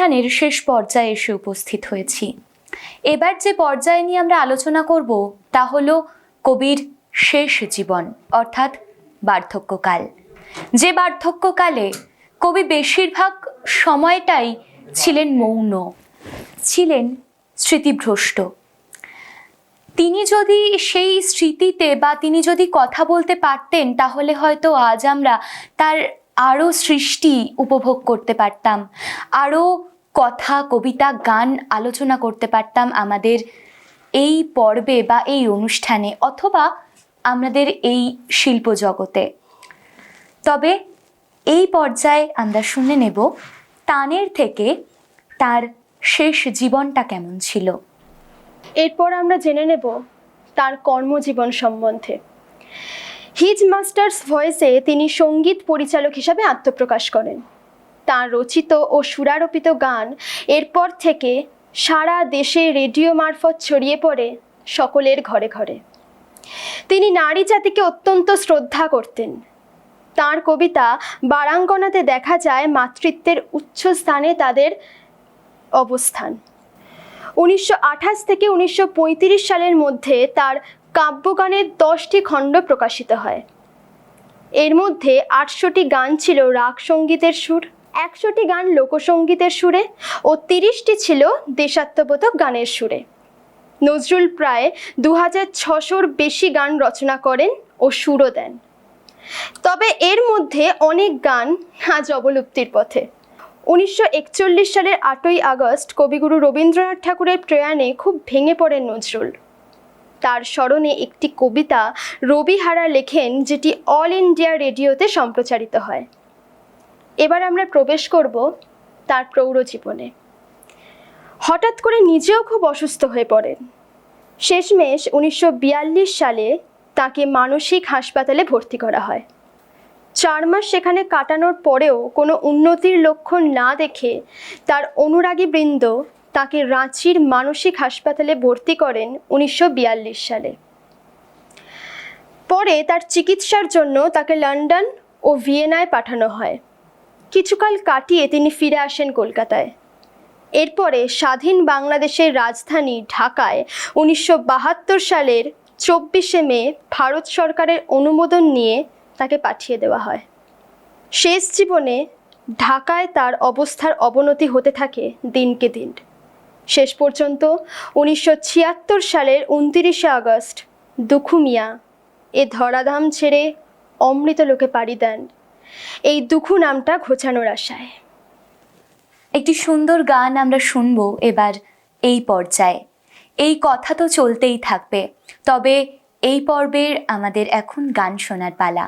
অনুষ্ঠানের শেষ পর্যায়ে এসে উপস্থিত হয়েছি। এবার যে পর্যায়ে নিয়ে আমরা আলোচনা করব, তা হলো কবির শেষ জীবন, অর্থাৎ বার্ধক্যকাল। যে বার্ধক্যকালে কবি বেশিরভাগ সময়টাই ছিলেন মৌন, ছিলেন স্মৃতিভ্রষ্ট। তিনি যদি সেই স্মৃতিতে বা তিনি যদি কথা বলতে পারতেন, তাহলে হয়তো আজ আমরা তার আরও সৃষ্টি উপভোগ করতে পারতাম। আরও কথা, কবিতা, গান আলোচনা করতে পারতাম আমাদের এই পর্বে বা এই অনুষ্ঠানে অথবা আমাদের এই শিল্প জগতে। তবে এই পর্যায়ে আমরা শুনে নেব তানের থেকে তার শেষ জীবনটা কেমন ছিল। এরপর আমরা জেনে নেব তার কর্মজীবন সম্বন্ধে। হিজ মাস্টার্স ভয়েসে তিনি সংগীত পরিচালক হিসাবে আত্মপ্রকাশ করেন। তার রচিত ও সুরারোপিত গান এরপর থেকে সারা দেশে রেডিও মারফত ছড়িয়ে পড়ে সকলের ঘরে ঘরে। তিনি নারী জাতিকে অত্যন্ত শ্রদ্ধা করতেন। তার কবিতা বারাঙ্গনাতে দেখা যায় মাতৃত্বের উচ্চ স্থানে তাদের অবস্থান। উনিশশো আঠাশ থেকে উনিশশো পঁয়ত্রিশ সালের মধ্যে তার কাব্যগানের দশটি খণ্ড প্রকাশিত হয়। এর মধ্যে আটশোটি গান ছিল রাগ সঙ্গীতের সুর একশোটি গান লোকসঙ্গীতের সুরে ও তিরিশটি ছিল দেশাত্মবোধক গানের সুরে। নজরুল প্রায় দু হাজার ছশোর বেশি গান রচনা করেন ও সুরও দেন। তবে এর মধ্যে অনেক গান আজ অবলুপ্তির পথে। উনিশশো একচল্লিশ সালের আটই আগস্ট কবিগুরু রবীন্দ্রনাথ ঠাকুরের প্রয়াণে খুব ভেঙে পড়েন নজরুল। তার স্মরণে একটি কবিতা রবিহারা লেখেন, যেটি অল ইন্ডিয়া রেডিওতে সম্প্রচারিত হয়। এবার আমরা প্রবেশ করব তার প্রৌঢ় জীবনে হঠাৎ করে নিজেও খুব অসুস্থ হয়ে পড়েন। শেষমেশ উনিশশো বিয়াল্লিশ সালে তাকে মানসিক হাসপাতালে ভর্তি করা হয়। চার মাস সেখানে কাটানোর পরেও কোনো উন্নতির লক্ষণ না দেখে তার অনুরাগী বৃন্দ তাকে রাঁচির মানসিক হাসপাতালে ভর্তি করেন উনিশশো বিয়াল্লিশ সালে। পরে তার চিকিৎসার জন্য তাকে লন্ডন ও ভিয়েনায় পাঠানো হয়। কিছুকাল কাটিয়ে তিনি ফিরে আসেন কলকাতায়। এরপরে স্বাধীন বাংলাদেশের রাজধানী ঢাকায় উনিশশো বাহাত্তর সালের চব্বিশে মে ভারত সরকারের অনুমোদন নিয়ে তাকে পাঠিয়ে দেওয়া হয়। শেষ জীবনে ঢাকায় তার অবস্থার অবনতি হতে থাকে দিনকে দিন। শেষ পর্যন্ত উনিশশো ছিয়াত্তর সালের উনতিরিশে আগস্ট দুখু মিয়া এ ধরাধাম ছেড়ে অমৃত লোকে পাড়ি দেন। এই দুখু নামটা ঘোচানোর আশায়। একটি সুন্দর গান আমরা শুনব এবার এই পর্যায়ে। এই কথা তো চলতেই থাকবে, তবে এই পর্বের আমাদের এখন গান শোনার পালা।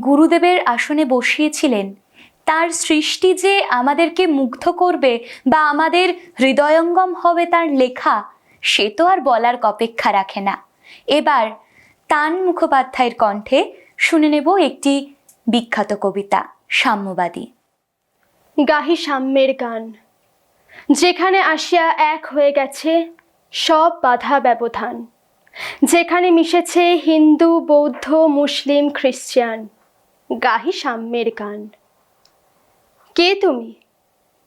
গুরুদেবের আসনে বসিয়েছিলেন। তার সৃষ্টি যে আমাদেরকে মুগ্ধ করবে বা আমাদের হৃদয়ঙ্গম হবে তার লেখা, সে তো আর বলার অপেক্ষা রাখে না। এবার তান মুখোপাধ্যায়ের কণ্ঠে শুনে নেব একটি বিখ্যাত কবিতা, সাম্যবাদী। গাহি সাম্যের গান। যেখানে আসিয়া এক হয়ে গেছে সব বাধা ব্যবধান। যেখানে মিশেছে হিন্দু, বৌদ্ধ, মুসলিম, খ্রিস্টান। গাহি সাম্যের গান। কে তুমি?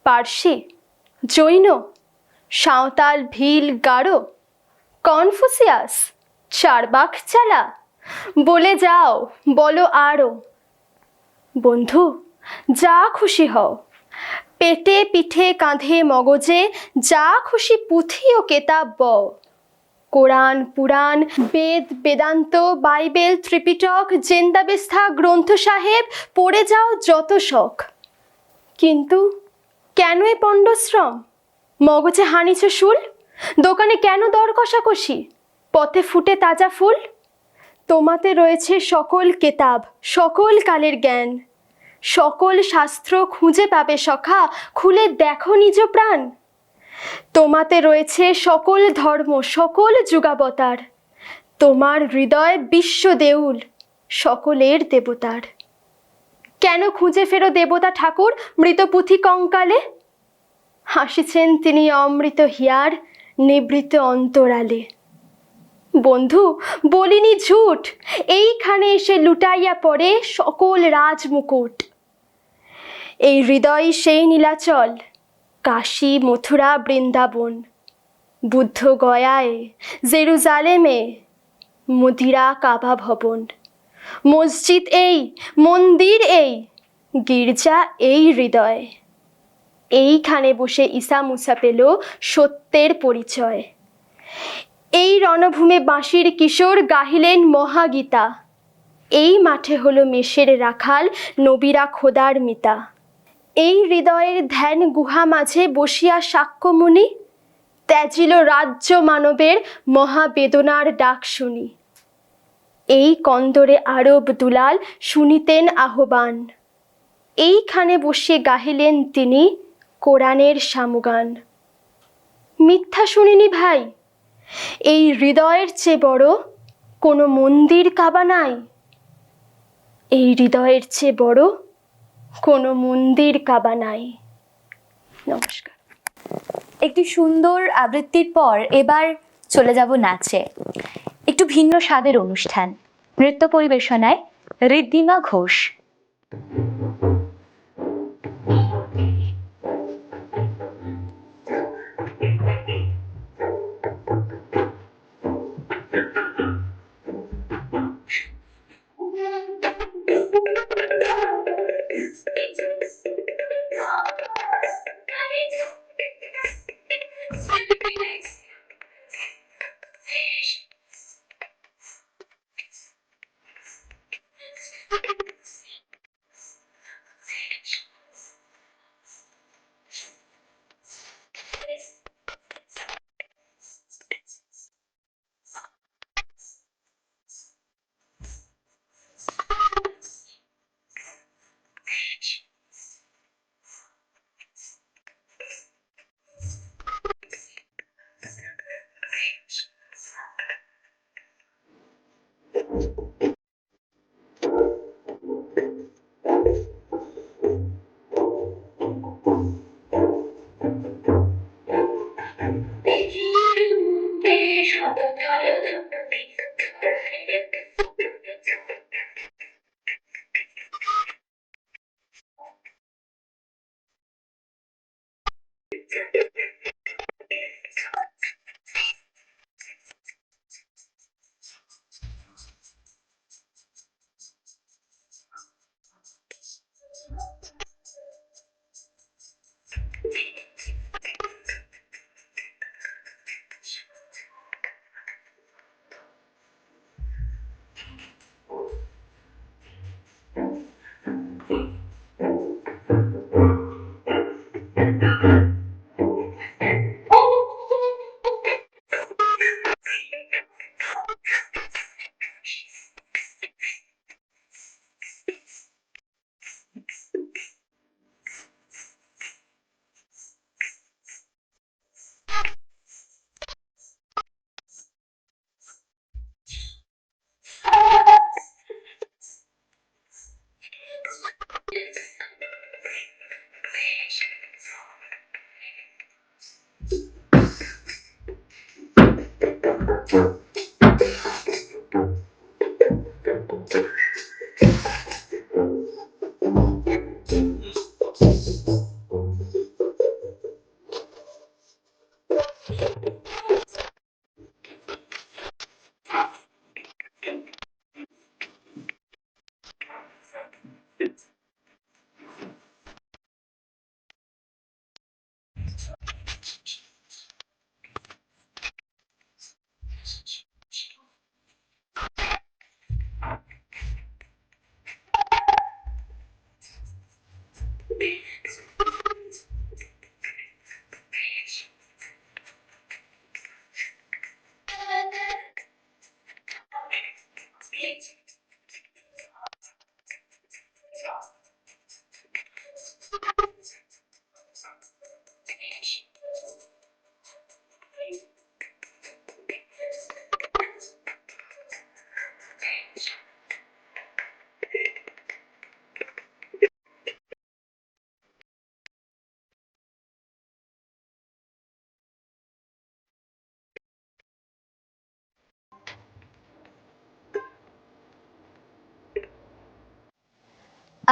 পার্সি? জৈন? সাঁওতাল, ভিল, গারো? কনফুসিয়াস? চারবাক চালা? বলে যাও, বলো আরও বন্ধু, যা খুশি হও। পেটে পিঠে কাঁধে মগজে যা খুশি পুঁথি ও কেতাব বও। কোরআন, পুরাণ, বেদ, বেদান্ত, বাইবেল, ত্রিপিটক, জেন্দাবেস্থা গ্রন্থ সাহেব পড়ে যাও যত শখ। কিন্তু কেন এ পণ্ডশ্রম? মগজে হানিছ শুল? দোকানে কেন দর কষাকষি? পথে ফুটে তাজা ফুল? তোমাতে রয়েছে সকল কেতাব, সকল কালের জ্ঞান। সকল শাস্ত্র খুঁজে পাবে সখা, খুলে দেখো নিজ প্রাণ। তোমাতে রয়েছে সকল ধর্ম, সকল যুগাবতার। তোমার হৃদয় বিশ্ব দেউল, সকলের দেবতার। কেন খুঁজে ফেরো দেবতা ঠাকুর মৃত পুঁথি কঙ্কালে? হাসিছেন তিনি অমৃত হিয়ার নিবৃত অন্তরালে। বন্ধু, বলিনি ঝুট, এইখানে এসে লুটাইয়া পড়ে সকল রাজমুকুট। এই হৃদয় সেই নীলাচল কাশী, মথুরা, বৃন্দাবন। বুদ্ধ গয়ায়, জেরুজালেমে মদিরা কাবা ভবন। মসজিদ এই, মন্দির এই, গির্জা এই হৃদয়। এইখানে বসে ঈসা মুসা পেল সত্যের পরিচয়। এই রণভূমে বাঁশির কিশোর গাহিলেন মহাগীতা। এই মাঠে হলো মেষের রাখাল নবীরা খোদার মিতা। এই হৃদয়ের ধ্যান গুহা মাঝে বসিয়া সাক্ষ্যমুনি ত্যাজিল রাজ্য মানবের মহাবেদনার ডাক শুনি। এই কন্দরে আরব দুলাল শুনিতেন আহ্বান। এইখানে বসে গাহিলেন তিনি কোরআনের সামগান। মিথ্যা শুনিনি ভাই, এই হৃদয়ের চেয়ে বড় কোনো মন্দির কাবা নাই। এই হৃদয়ের চেয়ে বড় কোনো মন্দির কাবা নাই। নমস্কার। একটি সুন্দর আবৃত্তির পর এবার চলে যাব নাচে। একটু ভিন্ন স্বাদের অনুষ্ঠান। নৃত্য পরিবেশনায় ঋদ্ধিমা ঘোষ। 我不的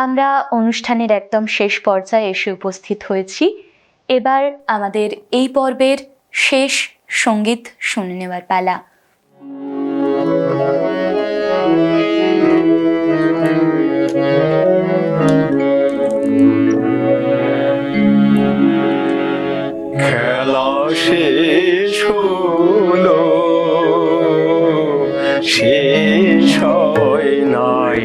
আমরা অনুষ্ঠানের একদম শেষ পর্যায়ে এসে উপস্থিত হয়েছি। এবার আমাদের এই পর্বের শেষ সংগীত শুনে নেওয়ার পালা। শেষ শেষ হয় নাই।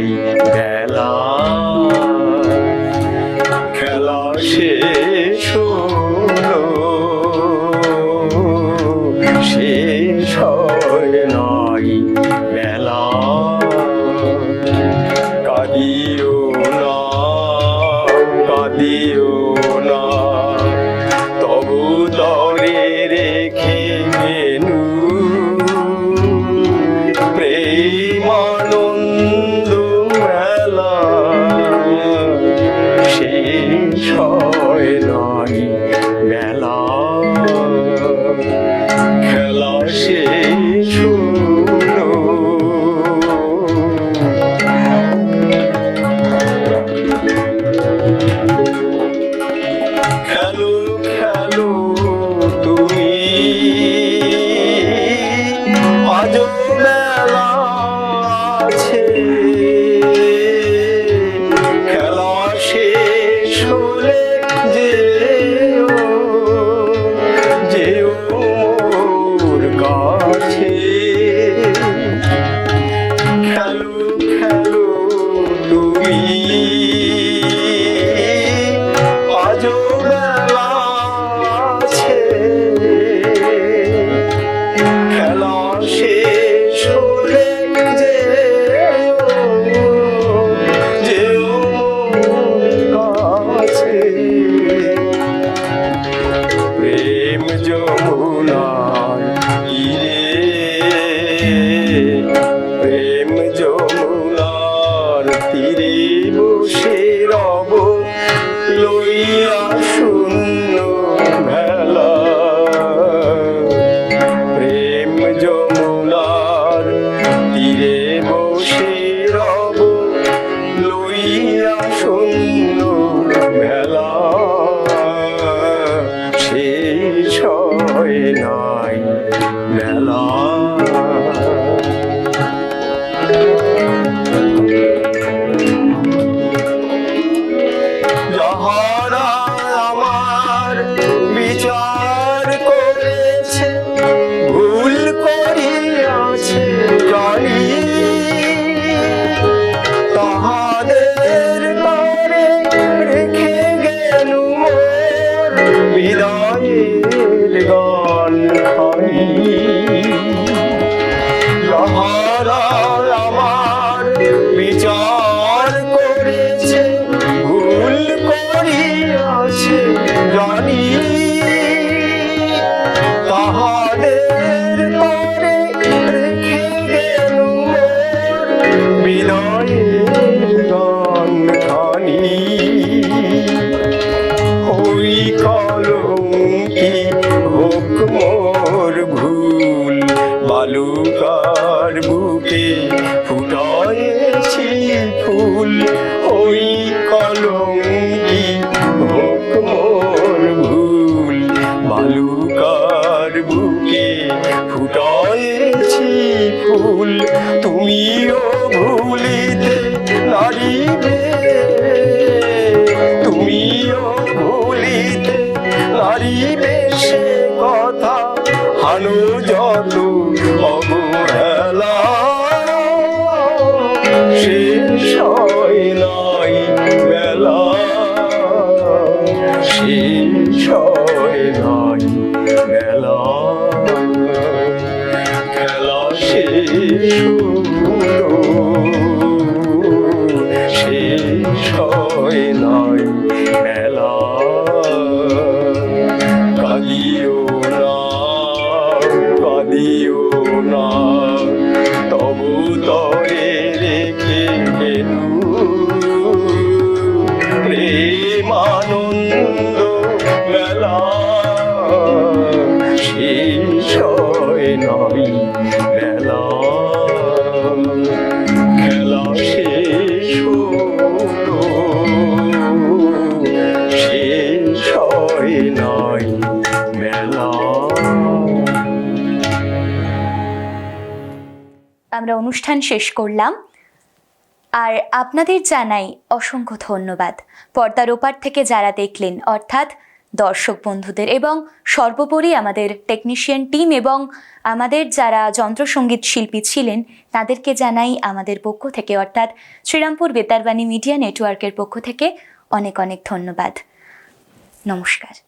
বালুকার বুকে ফুটাইছি ফুল। শেষ আমরা অনুষ্ঠান শেষ করলাম। আর আপনাদের জানাই অসংখ্য ধন্যবাদ। পর্দার ওপার থেকে যারা দেখলেন, অর্থাৎ দর্শক বন্ধুদের এবং সর্বোপরি আমাদের টেকনিশিয়ান টিম এবং আমাদের যারা যন্ত্রসঙ্গীত শিল্পী ছিলেন, তাদেরকে জানাই আমাদের পক্ষ থেকে, অর্থাৎ শ্রীরামপুর বেতারবাণী মিডিয়া নেটওয়ার্কের পক্ষ থেকে অনেক অনেক ধন্যবাদ। নমস্কার।